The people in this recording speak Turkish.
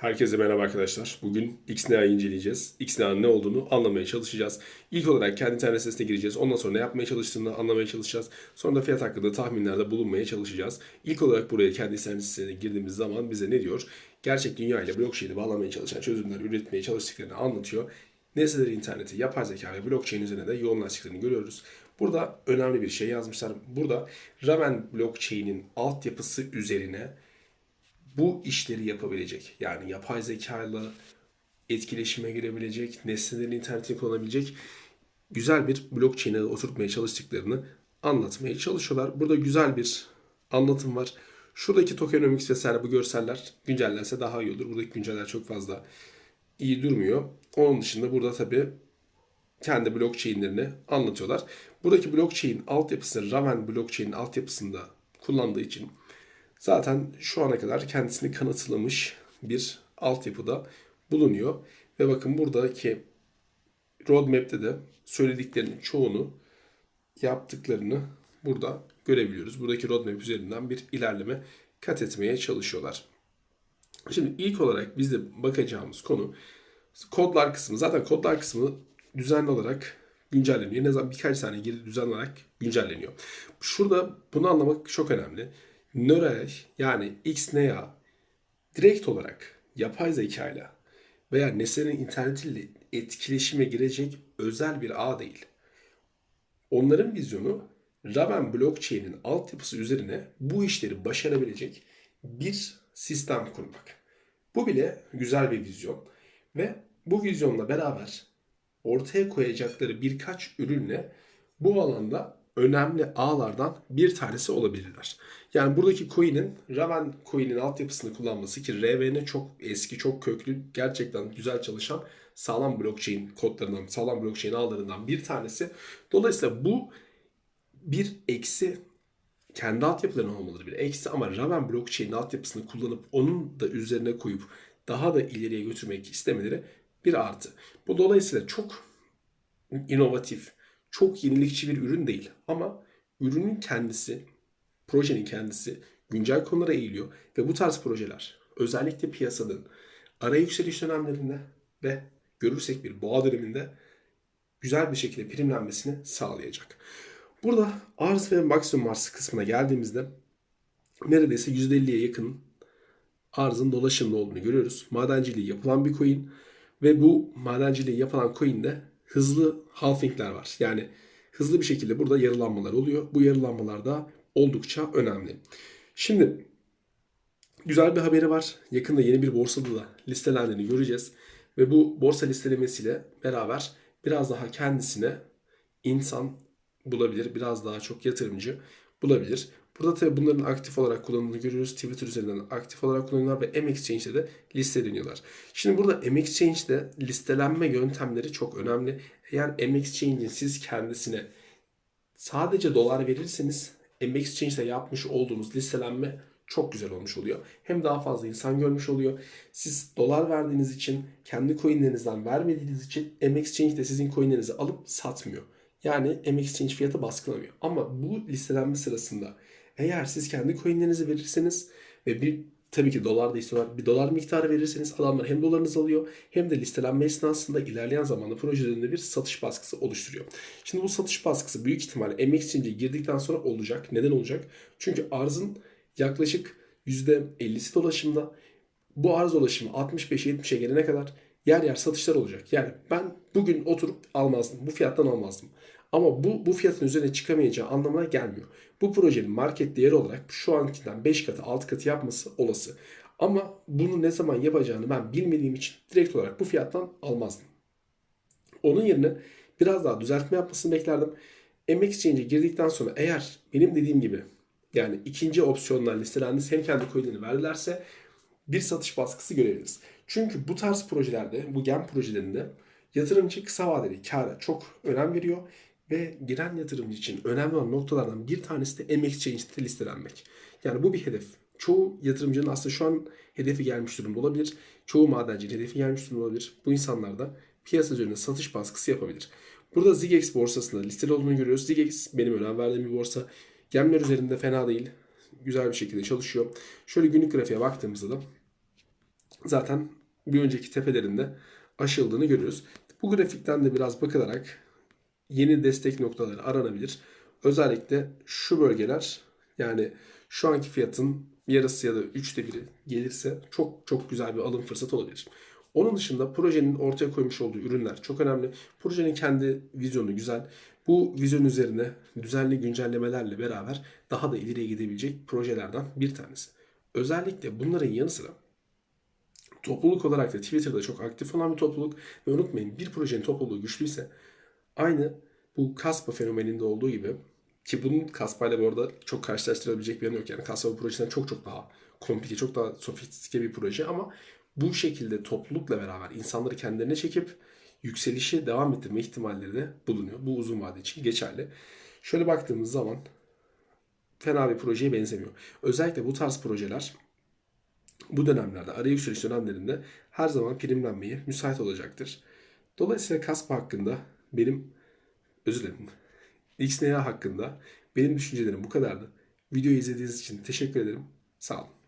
Herkese merhaba arkadaşlar. Bugün XNA'yı inceleyeceğiz. XNA'nın ne olduğunu anlamaya çalışacağız. İlk olarak kendi internet sitesine gireceğiz. Ondan sonra ne yapmaya çalıştığını anlamaya çalışacağız. Sonra da fiyat hakkında tahminlerde bulunmaya çalışacağız. İlk olarak buraya kendi internet sitesine girdiğimiz zaman bize ne diyor? Gerçek dünya ile blockchain'i bağlamaya çalışan çözümler üretmeye çalıştıklarını anlatıyor. Nesneleri interneti, yapay zeka ve blockchain üzerine de yoğunlaştıklarını görüyoruz. Burada önemli bir şey yazmışlar. Burada Raven blockchain'in altyapısı üzerine bu işleri yapabilecek. Yani yapay zekayla etkileşime girebilecek, nesnelerin internetini kullanabilecek güzel bir blockchain'e oturtmaya çalıştıklarını anlatmaya çalışıyorlar. Burada güzel bir anlatım var. Şuradaki tokenomics vesaire bu görseller güncellense daha iyi olur. Buradaki günceller çok fazla iyi durmuyor. Onun dışında burada tabii kendi blockchain'lerini anlatıyorlar. Buradaki blockchain altyapısını Raven blockchain altyapısında kullandığı için zaten şu ana kadar kendisini kanıtlamış bir altyapıda bulunuyor. Ve bakın buradaki roadmap'te de söylediklerinin çoğunu yaptıklarını burada görebiliyoruz. Buradaki roadmap üzerinden bir ilerleme kat etmeye çalışıyorlar. Şimdi ilk olarak biz de bakacağımız konu kodlar kısmı. Zaten kodlar kısmı düzenli olarak güncelleniyor. Ne zaman birkaç tane geri düzenli olarak güncelleniyor. Şurada bunu anlamak çok önemli. Neural yani XNA direkt olarak yapay zeka ile veya nesnenin internetiyle etkileşime girecek özel bir ağ değil. Onların vizyonu Raven blockchain'in altyapısı üzerine bu işleri başarabilecek bir sistem kurmak. Bu bile güzel bir vizyon ve bu vizyonla beraber ortaya koyacakları birkaç ürünle bu alanda önemli ağlardan bir tanesi olabilirler. Yani buradaki coin'in Raven coin'in altyapısını kullanması ki RVN çok eski, çok köklü, gerçekten güzel çalışan sağlam blockchain kodlarından, sağlam blockchain ağlarından bir tanesi. Dolayısıyla bu bir eksi kendi altyapılarının olmaları bir eksi ama Raven blockchain altyapısını kullanıp onun da üzerine koyup daha da ileriye götürmek istemeleri bir artı. Bu dolayısıyla çok inovatif, çok yenilikçi bir ürün değil ama ürünün kendisi, projenin kendisi güncel konulara eğiliyor ve bu tarz projeler özellikle piyasanın ara yükseliş dönemlerinde ve görürsek bir boğa döneminde güzel bir şekilde primlenmesini sağlayacak. Burada arz ve maksimum arz kısmına geldiğimizde neredeyse %50'ye yakın arzın dolaşımda olduğunu görüyoruz. Madenciliği yapılan bir coin ve bu madenciliği yapılan coin'de hızlı halvingler var. Yani hızlı bir şekilde burada yarılanmalar oluyor. Bu yarılanmalar da oldukça önemli. Şimdi güzel bir haberi var. Yakında yeni bir borsada da listelendiğini göreceğiz. Ve bu borsa listelemesiyle beraber biraz daha kendisine insan bulabilir. Biraz daha çok yatırımcı bulabilir. Burada tabii bunların aktif olarak kullanıldığını görüyoruz. Twitter üzerinden aktif olarak kullanıyorlar ve MXChange'de de listeleniyorlar. Şimdi burada MXChange'de listelenme yöntemleri çok önemli. Eğer MXChange'in siz kendisine sadece dolar verirseniz MXChange'de yapmış olduğunuz listelenme çok güzel olmuş oluyor. Hem daha fazla insan görmüş oluyor. Siz dolar verdiğiniz için kendi coinlerinizden vermediğiniz için MXChange de sizin coinlerinizi alıp satmıyor. Yani MXChange fiyatı baskılamıyor. Ama bu listelenme sırasında eğer siz kendi coinlerinizi verirseniz ve bir tabii ki dolar da istiyorlar. Bir dolar miktarı verirseniz adamlar hem dolarınızı alıyor hem de listelenme esnasında ilerleyen zamanda projelerinde bir satış baskısı oluşturuyor. Şimdi bu satış baskısı büyük ihtimalle MXChange'e girdikten sonra olacak. Neden olacak? Çünkü arzın yaklaşık %50'si dolaşımda. Bu arz dolaşımı 65-70'e gelene kadar yer yer satışlar olacak. Yani ben bugün oturup almazdım. Bu fiyattan almazdım. Ama bu bu fiyatın üzerine çıkamayacağı anlamına gelmiyor. Bu projenin market değeri olarak şu ankinden 5 katı 6 katı yapması olası. Ama bunu ne zaman yapacağını ben bilmediğim için direkt olarak bu fiyattan almazdım. Onun yerine biraz daha düzeltme yapmasını beklerdim. MX Exchange'e girdikten sonra eğer benim dediğim gibi yani ikinci opsiyonlar listelendiğiniz hem kendi coin'ini verdilerse bir satış baskısı görebiliriz. Çünkü bu tarz projelerde, bu gem projelerinde yatırımcı kısa vadeli kâra çok önem veriyor ve giren yatırımcı için önemli olan noktalardan bir tanesi de MXChange'de listelenmek. Yani bu bir hedef. Çoğu yatırımcının aslında şu an hedefi gelmiş durumda olabilir. Çoğu madencinin hedefi gelmiş durumda olabilir. Bu insanlar da piyasa üzerinde satış baskısı yapabilir. Burada Zigex borsasında listeli olduğunu görüyoruz. Zigex benim önem verdiğim bir borsa. Gemler üzerinde fena değil. Güzel bir şekilde çalışıyor. Şöyle günlük grafiğe baktığımızda da zaten bir önceki tepelerinde aşıldığını görüyoruz. Bu grafikten de biraz bakılarak yeni destek noktaları aranabilir. Özellikle şu bölgeler yani şu anki fiyatın yarısı ya da üçte biri gelirse çok çok güzel bir alım fırsatı olabilir. Onun dışında projenin ortaya koymuş olduğu ürünler çok önemli. Projenin kendi vizyonu güzel. Bu vizyon üzerine düzenli güncellemelerle beraber daha da ileriye gidebilecek projelerden bir tanesi. Özellikle bunların yanı sıra topluluk olarak da Twitter'da çok aktif olan bir topluluk ve unutmayın bir projenin topluluğu güçlüyse aynı bu Kaspa fenomeninde olduğu gibi ki bunun Kaspa ile bu arada çok karşılaştırabilecek bir yanı yok. Yani Kaspa bu projeden çok çok daha komplike, çok daha sofistike bir proje ama bu şekilde toplulukla beraber insanları kendilerine çekip yükselişi devam ettirme ihtimalleri de bulunuyor. Bu uzun vade için geçerli. Şöyle baktığımız zaman fena bir projeye benzemiyor. Özellikle bu tarz projeler bu dönemlerde araya yükseliş dönemlerinde her zaman primlenmeye müsait olacaktır. Dolayısıyla Kaspa hakkında benim özür dilerim. XNA hakkında benim düşüncelerim bu kadardı. Videoyu izlediğiniz için teşekkür ederim. Sağ olun.